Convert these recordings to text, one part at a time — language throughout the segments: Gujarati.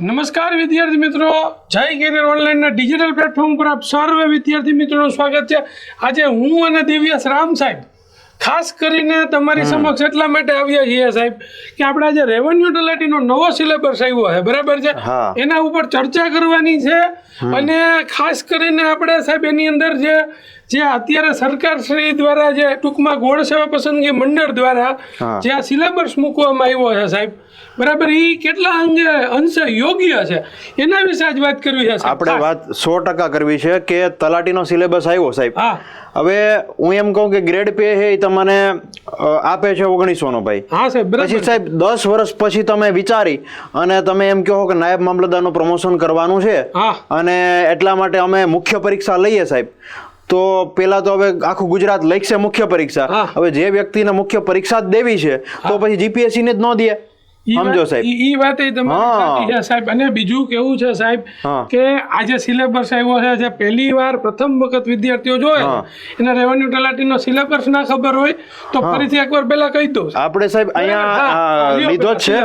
નમસ્કાર વિદ્યાર્થી મિત્રો. જય કેરિયર ઓનલાઈનના ડિજિટલ પ્લેટફોર્મ પર આપ સર્વ વિદ્યાર્થી મિત્રોનું સ્વાગત છે. આજે હું અને દિવ્યાસ રામ સાહેબ ખાસ કરીને તમારી સમક્ષ એટલા માટે આવ્યા છીએ સાહેબ કે આપણે આજે રેવન્યુ તલાટીનો નવો સિલેબસ આવ્યો છે. બરાબર છે? એના ઉપર ચર્ચા કરવાની છે અને ખાસ કરીને આપણે સાહેબ એની અંદર જે જે અત્યારે સરકાર શ્રી દ્વારા જે ટૂંકમાં ગોળ સેવા પસંદગી મંડળ દ્વારા જે આ સિલેબસ મૂકવામાં આવ્યો છે સાહેબ બરાબર એ કેટલા અંગે અંશે યોગ્ય છે? એના વિશે આજ વાત કરવી છે આપણે વાત સો ટકા કરવી છે કે તલાટીનો સિલેબસ આવ્યો સાહેબ. હવે હું એમ કહું કે ગ્રેડ પે છે એ તમને આપે છે ઓગણીસો નો ભાઈ. હા સાહેબ પછી સાહેબ દસ વર્ષ પછી તમે વિચારી અને તમે એમ કહો કે નાયબ મામલતદારનું પ્રમોશન કરવાનું છે. અને એટલા માટે અમે મુખ્ય પરીક્ષા લઈએ સાહેબ. તો પેલા તો હવે આખું ગુજરાત લખશે મુખ્ય પરીક્ષા. હવે જે વ્યક્તિને મુખ્ય પરીક્ષા જ દેવી છે તો પછી જીપીએસસી ને જ ન દે. સમજો સાહેબ. ઈ વાત એ તમારી છે સાહેબ. અને બીજું કેવું છે સાહેબ કે આજે સિલેબસ આવ્યો છે જે પહેલી વાર પ્રથમ વખત વિદ્યાર્થીઓ જોવે એને રેવન્યુ તલાટીનો સિલેબસ ના ખબર હોય તો ફરીથી એકવાર પહેલા કહી દઉં આપણે સાહેબ અહીંયા લીધો જ છે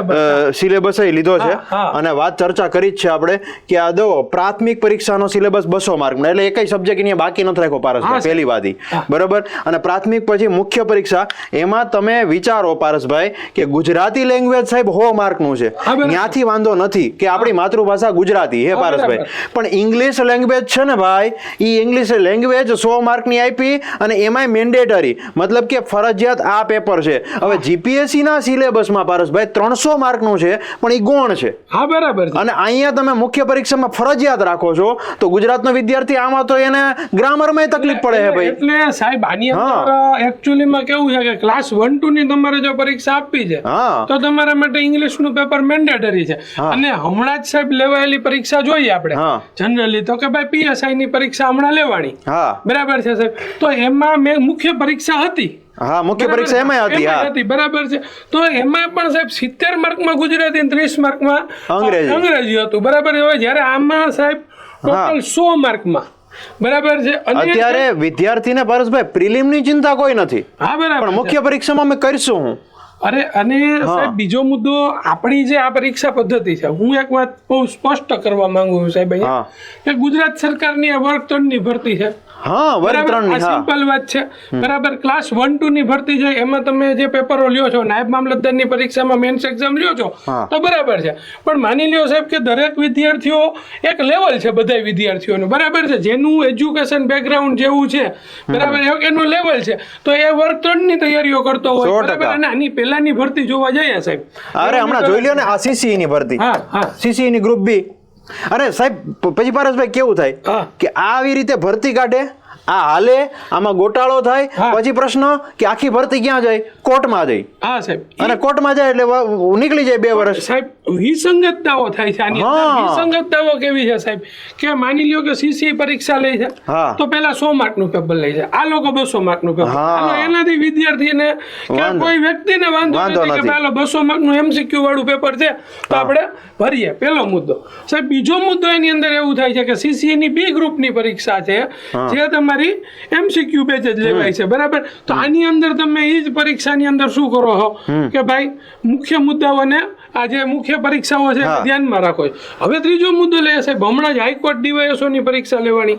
સિલેબસ એ લીધો છે. અને વાત ચર્ચા કરી જ છે આપણે કે આ દો પ્રાથમિક પરીક્ષાનો સિલેબસ બસો માર્ક એટલે એકય સબ્જેક્ટ અહીંયા બાકી નથી રાખ્યો પારસભાઈ. પહેલી વાત બરોબર? અને પ્રાથમિક પછી મુખ્ય પરીક્ષા એમાં તમે વિચારો પારસભાઈ કે ગુજરાતી લેંગ્વેજ સાહેબ હો માર્કનું છે. ત્યાંથી વાંધો નથી કે આપણી માતૃભાષા ગુજરાતી હે પારસભાઈ. પણ ઇંગ્લિશ લેંગ્વેજ છે ને ભાઈ એ ઇંગ્લિશ લેંગ્વેજ સો માર્કની આપી અને એમાંય મેન્ડેટરી મતલબ કે ફરજિયાત આ પેપર છે. હવે જીપીએસસી ના સિલેબસમાં પારસભાઈ ત્રણસો માર્કનું છે પણ એ ગૌણ છે. હા બરાબર. અને અહીંયા તમે મુખ્ય પરીક્ષામાં ફરજિયાત રાખો છો તો ગુજરાતનો વિદ્યાર્થી આમાં તો એને ગ્રામરમાં તકલીફ પડે છે ભાઈ. એટલે સાહેબ આની. અંદર એકચ્યુઅલીમાં કેવું છે કે ક્લાસ વન ટુ ની તમારે જો પરીક્ષા આપવી છે તો તમારા માટે ઇંગ્લિશનું પેપર મેન્ડેટરી છે. અને હમણાં જ સાહેબ લેવાયેલી પરીક્ષા જોઈએ આપણે. જનરલી તો કે ભાઈ પીએસઆઈ ની પરીક્ષા હમણાં લેવાની. બરાબર છે સાહેબ? તો એમાં મેં મુખ્ય પરીક્ષા હતી. હા મુખ્ય પરીક્ષા એમાં હતી હા. હતી બરાબર છે? તો એમાં પણ સાહેબ સિત્તેર માર્કમાં ગુજરાતી અને ત્રીસ માર્કમાં અંગ્રેજી. અંગ્રેજી હતું. બરાબર હવે જ્યારે આમાં સાહેબ ટોટલ સો માર્કમાં. બરાબર છે? અત્યારે વિદ્યાર્થીને પારસભાઈ પ્રિલિમની ચિંતા કોઈ નથી. હા બરાબર. મુખ્ય પરીક્ષામાં અમે કરશું હું. અરે અને સાહેબ બીજો મુદ્દો આપણી જે આ પરીક્ષા પદ્ધતિ છે હું એક વાત બહુ સ્પષ્ટ કરવા માંગુ છું સાહેબ અહીંયા. કે ગુજરાત સરકારની આ વર્ગ ત્રણની ભરતી છે. હા વર્ગ ત્રણ આ સિમ્પલ વાત છે. બરાબર? ક્લાસ વન ટુ ની ભરતી છે એમાં તમે જે પેપરો લ્યો છો નાયબ મામલતદારની પરીક્ષામાં મેન્સ એક્ઝામ લ્યો છો તો બરાબર છે. પણ માની લ્યો સાહેબ કે દરેક વિદ્યાર્થીઓ એક લેવલ છે બધા વિદ્યાર્થીઓનું. બરાબર છે? જેનું એજ્યુકેશન બેકગ્રાઉન્ડ જેવું છે બરાબર? એનું લેવલ છે. તો એ વર્ગ ત્રણની તૈયારીઓ કરતો હોય. બરાબર? અને આની પહેલાની ભરતી જોવા જઈએ સાહેબ. અરે હમણાં જોઈ લ્યો ને આ સીસીઈ ની ભરતી. હા હા. સીસીઈ ની ગ્રુપ બી અરે સાહેબ પછી પારસભાઈ કેવું થાય. કે આવી રીતે ભરતી કાઢે આ હાલે આમાં ગોટાળો થાય પછી પ્રશ્ન કે આખી ભરતી ક્યાં જાય? કોર્ટમાં જઈ. હા સાહેબ. અને કોર્ટમાં જાય એટલે નીકળી જાય બે વર્ષ. સાહેબ વિસંગતતાઓ થાય છે આની. વિસંગતતાઓ કેવી છે સાહેબ? કે માની લ્યો કે સીસી પરીક્ષા લે છે તો પહેલા સો માર્કનું પેપર લે છે. આ લોકો બસો માર્કનું પેપર એનાથી વિદ્યાર્થીને કે કોઈ વ્યક્તિને વાંધો નથી કે નથી. બસો માર્કનું એમસીક્યુ વાળું પેપર છે તો આપણે ભરીએ. પેલો મુદ્દો. સાહેબ બીજો મુદ્દો એની અંદર એવું થાય છે કે સીસી ની બી ગ્રુપની પરીક્ષા છે જે તમારી એમસીક્યુ બેચ જ લેવાય છે. બરાબર? તો આની અંદર તમે એ જ પરીક્ષાની અંદર શું કરો છો કે ભાઈ મુખ્ય મુદ્દાઓને આ જે મુખ્ય પરીક્ષાઓ છે. ધ્યાનમાં રાખો. હવે ત્રીજો મુદ્દો લે સાહેબ હમણાં જ હાઈકોર્ટ ડીવાયએસઓ ની પરીક્ષા લેવાની.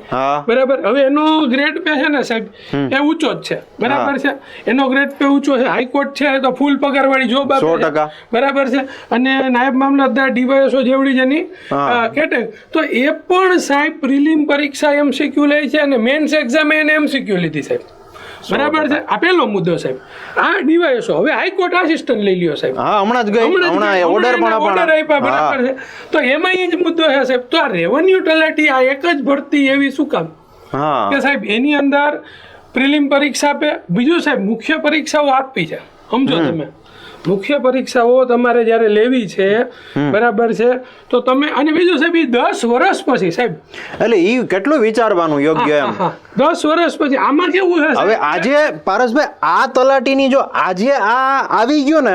બરાબર? હવે એનો ગ્રેડ પે છે ને સાહેબ? એ ઊંચો જ છે. બરાબર છે? એનો ગ્રેડ પે ઊંચો છે. હાઈકોર્ટ છે તો ફૂલ પગારવાળી જોબ આપે છે. બરાબર છે? અને નાયબ મામલતદાર ડીવાયએસઓ જેવડી જેની કેટે. તો એ પણ સાહેબ પ્રિલિમ પરીક્ષા એમસીક્યુ લે છે અને મેન્સ એક્ઝામ એને એમસીક્યુ લીધી સાહેબ. બરાબર છે? આ પહેલો મુદ્દો સાહેબ. આ ડીવાયએસઓ. હવે હાઈકોર્ટ આસિસ્ટન્ટ લઈ લ્યો સાહેબ. હા હમણાં જ ગઈ. હમણાં ઓર્ડર પણ ઓર્ડર આપ્યા બરાબર છે? તો એમાં એ જ મુદ્દો છે સાહેબ. તો આ રેવન્યુ તલાટી આ એક જ ભરતી એવી શું કામ? હા. કે સાહેબ એની અંદર પ્રિલિમ પરીક્ષા આપે બીજું સાહેબ મુખ્ય પરીક્ષાઓ આપવી છે. સમજો તમે. મુખ્ય પરીક્ષાઓ તમારે જ્યારે લેવી છે બરાબર છે તો તમે અને બીજું સાહેબ એ દસ વર્ષ પછી સાહેબ. એટલે એ કેટલું વિચારવાનું યોગ્ય એમ? દસ વર્ષ પછી આમાં કેવું છે હવે આજે પારસભાઈ આ તલાટીની જો આજે આ આવી ગયો ને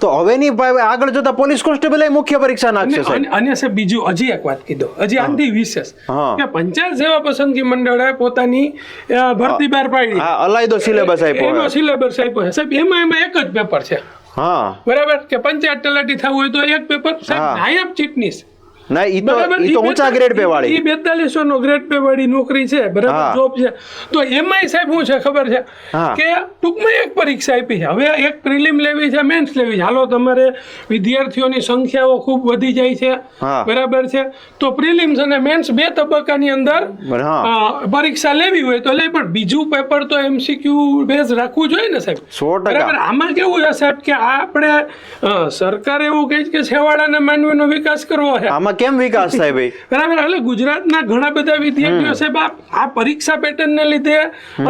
તો હવેની આગળ જતા પોલીસ કોન્સ્ટેબલ મુખ્ય પરીક્ષા નાખશે અને- સાહેબ બીજું હજી એક વાત કીધો. હજી આનાથી વિશેષ. કે પંચાયત સેવા પસંદગી મંડળે પોતાની ભરતી બહાર પાડી. હા અલાયદો સિલેબસ આપ્યો એનો સિલેબસ આપ્યો છે. સાહેબ એમાં એમાં એક જ પેપર છે. હા. બરાબર? કે પંચાયત તલાટી થવું હોય તો એક પેપર સાહેબ. નાયબ ચીટનીસ ના ઈ તો ઈ તો ઊંચા ગ્રેડ પે વાળી ઈ બેતાલીસો નો ગ્રેડ પે વાળી નોકરી છે બરાબર જોબ છે. તો એમાંય સાહેબ શું છે ખબર છે? કે ટૂંકમાં એક પરીક્ષા આપી છે. હવે એક પ્રિલિમ લેવી છે મેન્સ લેવી છે. હાલો તમારે વિદ્યાર્થીઓની સંખ્યાઓ ખૂબ વધી જાય છે. બરાબર છે. તો પ્રિલિમ્સ અને મેન્સ બે તબક્કાની અંદર પરીક્ષા લેવી હોય તો લે પણ બીજું પેપર તો એમસીક્યુ બેઝ રાખવું જોઈએ ને સાહેબ? બરાબર આમાં કેવું છે સાહેબ કે આપણે સરકાર એવું કહે છે કે છેવાડાના માનવીનો વિકાસ કરવો છે. આમાં કેમ વિકાસ થાય ભાઈ? બરાબર એટલે ગુજરાતના ઘણા બધા વિદ્યાર્થીઓ સાહેબ આ પરીક્ષા પેટર્નને લીધે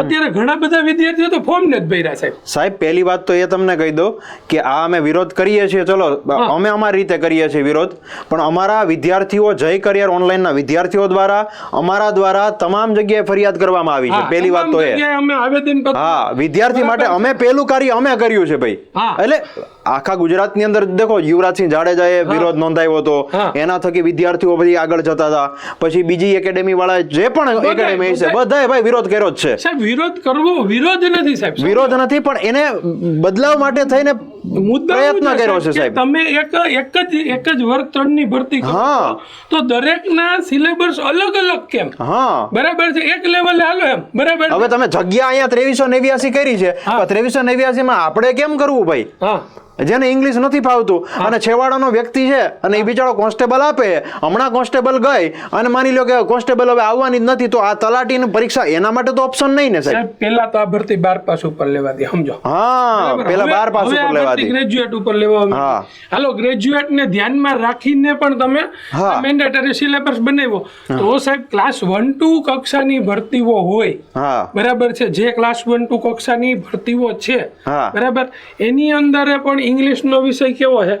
અત્યારે ઘણા બધા વિદ્યાર્થીઓ તો ફોર્મ નથી ભર્યા સાહેબ. સાહેબ પહેલી વાત તો એ તમને કહી દો કે આ અમે વિરોધ કરીએ છીએ. ચલો અમે અમારી રીતે કરીએ છીએ વિરોધ. પણ અમારા વિદ્યાર્થીઓ જય કરિયર ઓનલાઈનના વિદ્યાર્થીઓ દ્વારા અમારા દ્વારા તમામ જગ્યાએ ફરિયાદ કરવામાં આવી છે. પહેલી વાત તો એ. અમે આવેદન હા વિદ્યાર્થી માટે અમે પહેલું કાર્ય અમે કર્યું છે ભાઈ. એટલે આખા ગુજરાતની અંદર દેખો યુવરાજસિંહ જાડેજાએ વિરોધ નોંધાવ્યો હતો. એના થકી વિદ્યાર્થીઓ પછી આગળ જતા હતા. પછી બીજી એકેડેમી વાળા જે પણ એકેડેમી છે બધાએ ભાઈ વિરોધ કર્યો જ છે. સાહેબ વિરોધ કરવો વિરોધ નથી સાહેબ વિરોધ નથી પણ એને બદલાવ માટે થઈને પ્રયત્ન કર્યો છે સાહેબ. તમે એક એક જ એક જ વર્ગ ત્રણની ભરતી હા. તો તો દરેકના સિલેબસ અલગ અલગ કેમ? હા. બરાબર છે એક લેવલે હાલો એમ બરાબર હવે તમે જગ્યા અહીંયા ત્રેવીસો નેવ્યાસી કરી છે. ત્રેવીસો નેવ્યાસી માં આપણે કેમ કરવું ભાઈ? હા. જેને ઇંગ્લિશ નથી ફાવતું. અને છેવાડાનો વ્યક્તિ છે અને એ બિચારો કોન્સ્ટેબલ આપે. હમણાં કોન્સ્ટેબલ ગઈ અને માની લો કે કોન્સ્ટેબલ હવે આવવાની જ નથી તો આ તલાટીની પરીક્ષા એના માટે તો ઓપ્શન નહીં ને સાહેબ? પહેલા તો આ ભરતી બાર પાસ ઉપર લેવાતી સમજો. હા પહેલા પેલા બાર પાસ ઉપર લેવાતી ગ્રેજ્યુએટ ઉપર લેવામાં હા. હાલો ગ્રેજ્યુએટ ને ધ્યાનમાં રાખીને પણ તમે મેન્ડેટરી સિલેબસ બનાવ્યો. તો સાહેબ ક્લાસ વન ટુ કક્ષાની ભરતીઓ હોય. હા. બરાબર છે? જે ક્લાસ વન ટુ કક્ષાની ભરતીઓ છે. બરાબર? એની અંદર પણ ઇંગ્લિશનો વિષય કેવો છે?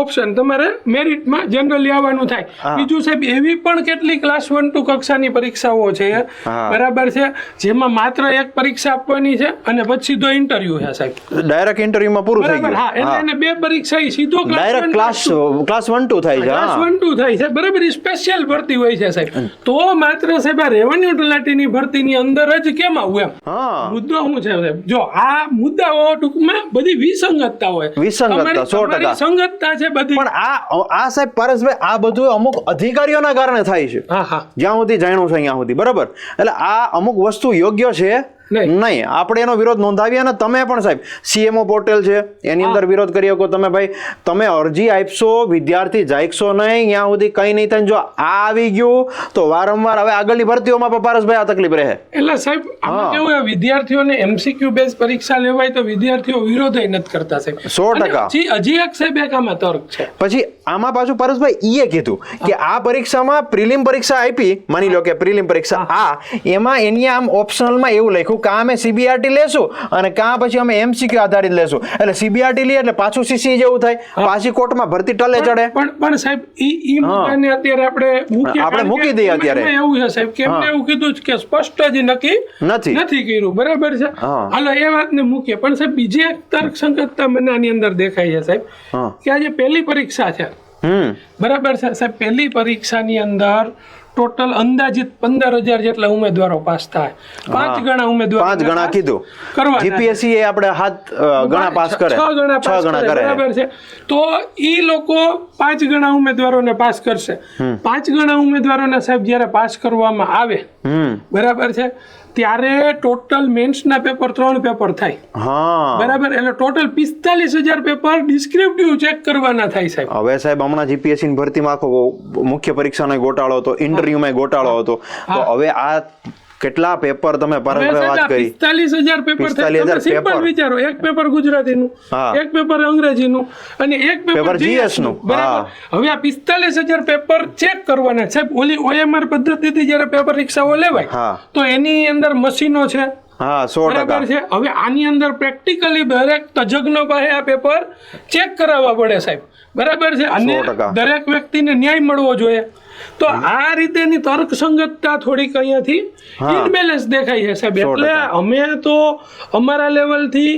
ઓપ્શન તમારે મેરિટમાં જનરલી આવવાનું થાય. બીજું સાહેબ એવી પણ કેટલી ક્લાસ વન ટુ કક્ષાની પરીક્ષાઓ છે બરાબર છે? જેમાં માત્ર એક પરીક્ષા આપવાની છે અને પછી સીધો ઇન્ટરવ્યુ છે સાહેબ. ડાયરેક્ટ ઇન્ટરવ્યુમાં પૂરું થઈ ગયું. હા એટલે એને બે પરીક્ષા સીધો direct class class one two થાય છે ક્લાસ હા. વન ટુ થાય છે. બરાબર સ્પેશિયલ ભરતી હોય છે સાહેબ. તો માત્ર સાહેબ આ રેવન્યુ તલાટીની ભરતીની અંદર જ કેમ આવું એમ? મુદ્દો શું છે સાહેબ? જો આ મુદ્દાઓ ટૂંકમાં બધી વિસંગતતા હોય વિસંગતતા, સો ટકા. સંગતતા છે બધી. પણ આ આ સાહેબ પારસભાઈ આ બધું અમુક અધિકારીઓના કારણે થાય છે. હા હા. જ્યાં સુધી જાણ્યું છે અહીંયા સુધી. બરાબર? એટલે આ અમુક વસ્તુ યોગ્ય છે નહીં. આપણે એનો વિરોધ નોંધાવીએ અને તમે પણ સાહેબ સીએમઓ પોર્ટલ છે એની અંદર વિરોધ કરી શકો તમે ભાઈ તમે અરજી આપશો વિદ્યાર્થી જાગશો નહીં ત્યાં સુધી કંઈ નહીં થાય જો આ આવી ગયું તો વારંવાર હવે આગળની ભરતીઓમાં પણ પારસભાઈ આ તકલીફ રહે એટલે સાહેબ આમાં. કેવું હોય વિદ્યાર્થીઓને એમસીક્યુ બેઝ પરીક્ષા લેવાય તો વિદ્યાર્થીઓ વિરોધ નથી કરતા સાહેબ સો ટકા. હજી એક સાહેબ એક આમાં તર્ક છે પછી આમાં પાછું પરેશભાઈ ઈએ કીધું કે આ પરીક્ષામાં પ્રિલિમ પરીક્ષા આપી માની લો કે પ્રિલિમ પરીક્ષા આ એમાં એની આમ ઓપ્શનલમાં એવું લખ્યું કાં અમે સીબીઆરટી લેશું અને કાં પછી અમે એમસીક્યુ આધારિત લેશું. એટલે સીબીઆરટી લઈએ એટલે પાછું સીસી જેવું થાય. પાછી કોર્ટમાં ભરતી ટલે ચડે. પણ પણ સાહેબ ઈ ઈ મુદ્દાને અત્યારે આપણે આપણે મૂકી દઈએ અત્યારે. એવું છે સાહેબ કે એમને એવું કીધું છે કે સ્પષ્ટ જ નક્કી નથી. નથી કર્યું. બરાબર છે? હાલો એ વાતને મૂકીએ. પણ સાહેબ બીજી એક તર્કસંગતતા મને આની અંદર દેખાય છે સાહેબ કે કે આજે પહેલી પરીક્ષા છે. બરાબર છે સાહેબ પહેલી પરીક્ષાની અંદર ટોટલ અંદાજિત પંદર હજાર જેટલા ઉમેદવારો પાસ થાય. પાંચ ગણા ઉમેદવાર પાંચ ગણા કીધું. કરવા. જીપીએસસી એ આપણે હાથ ગણા પાસ કરે. છ ગણા છ ગણા કરે બરાબર છે. તો એ લોકો પાંચ ગણા ઉમેદવારોને પાસ કરશે. પાંચ ગણા ઉમેદવારોને સાહેબ જ્યારે પાસ કરવામાં આવે બરાબર છે ત્યારે ટોટલ મેન્સના પેપર ત્રણ પેપર થાય. હા. બરાબર? એટલે ટોટલ પિસ્તાલીસ હજાર પેપર ડિસ્ક્રિપ્ટિવ ચેક કરવાના થાય સાહેબ. હવે સાહેબ હમણાં જીપીએસસી ની ભરતીમાં આખો મુખ્ય પરીક્ષાનો ગોટાળો હતો ઇન્ટરવ્યુમાં ગોટાળો હતો. તો હવે આ કેટલા પેપર તમે વાત કરી? 45,000 સિમ્પલ વિચારો એક પેપર ગુજરાતીનું. એક પેપર અંગ્રેજીનું અને એક પેપર જીએસનું. બરાબર? હવે આ પિસ્તાલીસ હજાર પેપર ચેક કરવાના. સાહેબ ઓલી ઓએમઆર પદ્ધતિથી જ્યારે પેપર રિક્ષાઓ લેવાય તો એની અંદર મશીનો છે. હા સો ટકા. છે? હવે આની અંદર પ્રેક્ટિકલી દરેક તજજ્ઞો પાસે આ પેપર ચેક કરાવવા પડે સાહેબ. બરાબર છે? અને દરેક વ્યક્તિને ન્યાય મળવો જોઈએ. તો આ રીતેની તર્કસંગતતા થોડીક અહીંયાથી ઇનબેલેન્સ દેખાય છે સાહેબ એટલે અમે તો અમારા લેવલથી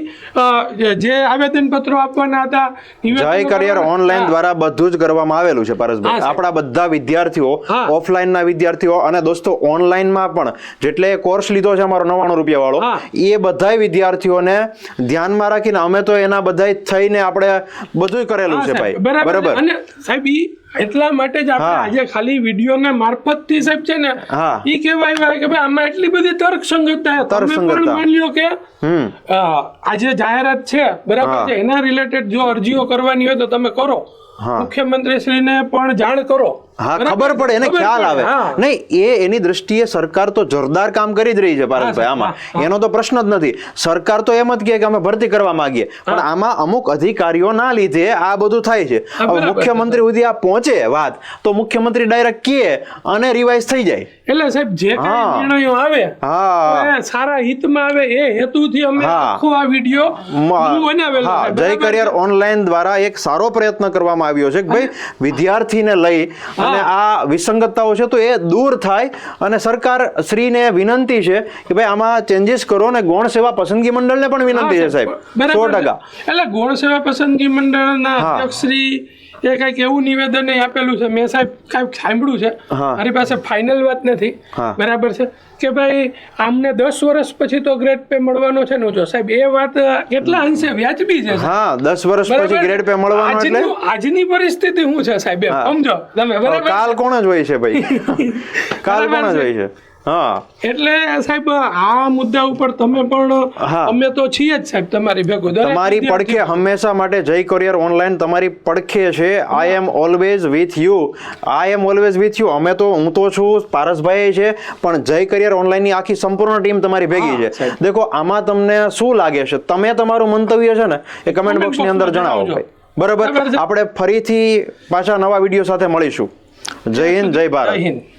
જે આવેદન પત્રો આપવાના હતા જય કરિયર ઓનલાઈન દ્વારા બધું જ કરવામાં આવેલું છે પારસભાઈ. આપણા બધા વિદ્યાર્થીઓ ઓફલાઈનના ઓફલાઈન ના વિદ્યાર્થીઓ અને દોસ્તો ઓનલાઈનમાં પણ જેટલે કોર્સ લીધો છે અમારો નવાણું રૂપિયા વાળો એ બધાય વિદ્યાર્થીઓને ધ્યાનમાં રાખીને અમે તો એના બધા થઈને આપણે બધું કરેલું છે ભાઈ. બરાબર. અને સાહેબ એટલા માટે જ આપણે આજે ખાલી વિડીયોના મારફતથી સાહેબ છે ને એ ઈ કહેવાય કે ભાઈ આમાં એટલી બધી તર્કસંગતતા તમે પણ. માની લ્યો કે આજે જાહેરાત છે બરાબર છે? એના રિલેટેડ જો અરજીઓ કરવાની હોય તો તમે કરો. મુખ્યમંત્રી શ્રીને પણ જાણ કરો. હા ખબર પડે એને ખ્યાલ આવે. નહીં એ એની દ્રષ્ટિએ સરકાર તો જોરદાર કામ કરી જ રહી છે પારસભાઈ આમાં. એનો તો પ્રશ્ન જ નથી. સરકાર તો એમ જ કહે કે અમે ભરતી કરવા માંગીએ. પણ આમાં અમુક અધિકારીઓના લીધે આ બધું થાય છે. હવે મુખ્યમંત્રી સુધી આ પહોંચે વાત તો મુખ્યમંત્રી ડાયરેક્ટ કહે અને રિવાઇઝ થઈ જાય. એટલે સાહેબ જે. નિર્ણયો આવે હા. સારા હિતમાં આવે એ હેતુથી અમે આખો આ વીડિયો બનાવેલો જય કરિયર ઓનલાઈન દ્વારા એક સારો પ્રયત્ન કરવામાં આવ્યો છે કે ભાઈ વિદ્યાર્થીને લઈ અને આ વિસંગતતાઓ છે તો એ દૂર થાય અને સરકાર શ્રીને વિનંતી છે કે ભાઈ આમાં ચેન્જીસ કરો અને ગૌણ સેવા પસંદગી મંડળને પણ વિનંતી છે સાહેબ. સો ટકા. એટલે ગૌણ સેવા પસંદગી મંડળના અધ્યક્ષ શ્રી એ કંઈક એવું નિવેદન આપેલું છે. મેં સાહેબ કાંઈક સાંભળ્યું છે. મારી પાસે ફાઇનલ વાત નથી. બરાબર છે. કે ભાઈ આમને દસ વર્ષ પછી તો ગ્રેડ પે મળવાનો છે ને? જો સાહેબ એ વાત કેટલા અંશે વ્યાજબી છે હા દસ વર્ષ પછી ગ્રેડ પે મળવાનો એટલે? આજની પરિસ્થિતિ શું છે સાહેબ? સમજો. તમે બરાબર કાલ કોણ જ હોય છે ભાઈ? કાલ કોણ જ હોય છે? હા. એટલે સાહેબ આ મુદ્દા ઉપર તમે પણ અમે તો છીએ જ સાહેબ તમારી ભેગો. તમારી પડખે હંમેશા માટે જય કરિયર ઓનલાઈન તમારી પડખે છે. I am always with you I am always with you અમે તો હું તો છું પારસભાઈ છે પણ જય કરિયર ઓનલાઈનની આખી સંપૂર્ણ ટીમ તમારી ભેગી છે. દેખો આમાં તમને શું લાગે છે? તમે તમારું મંતવ્ય છે ને એ કમેન્ટ બોક્સની અંદર જણાવો ભાઈ. બરાબર? બરાબર આપણે ફરીથી પાછા નવા વીડિયો સાથે મળીશું. જય હિન્દ જય ભારત. જય હિન્દ.